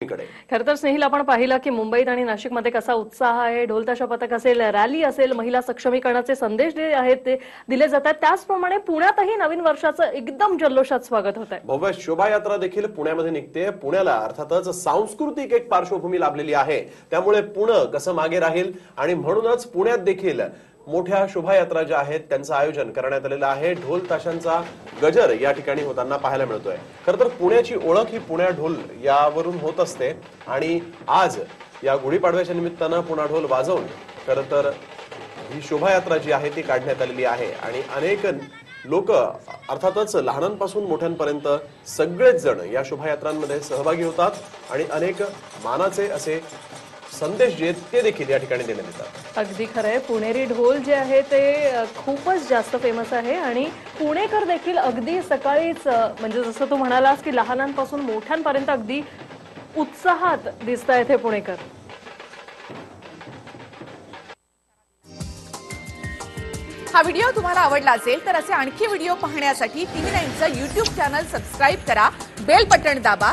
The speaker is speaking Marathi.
खरं तर स्नेहिल आपण पाहिलं की मुंबईत आणि नाशिकमध्ये कसा उत्साह आहे ढोलताशा पथक असेल रॅली असेल महिला सक्षमीकरणाचे संदेश जे आहेत ते दिले जातात. त्याचप्रमाणे पुण्यातही नवीन वर्षाचं एकदम जल्लोषात स्वागत होत आहे भव्य शोभायात्रा देखील पुण्यामध्ये निघते. पुण्याला अर्थातच सांस्कृतिक एक पार्श्वभूमी लाभलेली आहे. त्यामुळे पुणे कसं मागे राहील? आणि म्हणूनच पुण्यात देखील मोठ्या शोभायात्रा ज्या आहेत त्यांचं आयोजन करण्यात आलेलं आहे. ढोल ताशांचा गजर या ठिकाणी होताना पाहायला मिळतोय. खरं तर पुण्याची ओळख ही पुण्या ढोल यावरून होत असते. आणि आज या गुढीपाडव्याच्या निमित्तानं पुणा ढोल वाजवून खरं तर ही शोभायात्रा जी आहे ती काढण्यात आलेली आहे. आणि अनेक लोक अर्थातच लहानांपासून मोठ्यांपर्यंत सगळेच जण या शोभायात्रांमध्ये सहभागी होतात. आणि अनेक मानाचे असे संदेश जे आहेत ते देखील या ठिकाणी देण्यात येतात. अगदी खरंय. पुणेरी ढोल जे आहे ते अ, खूपच जास्त फेमस आहे आणि पुणेकर देखील अगदी सकाळीच अ, म्हणजे जसं तू म्हणालास की लहानांपासून मोठ्यांपर्यंत अगदी उत्साहात दिसत आहेत हे पुणेकर. हा व्हिडिओ तुम्हाला आवडला असेल तर असे आणखी व्हिडिओ पाहण्यासाठी टीव्ही नाईनचं युट्यूब चॅनल सबस्क्राईब करा बेल बटण दाबा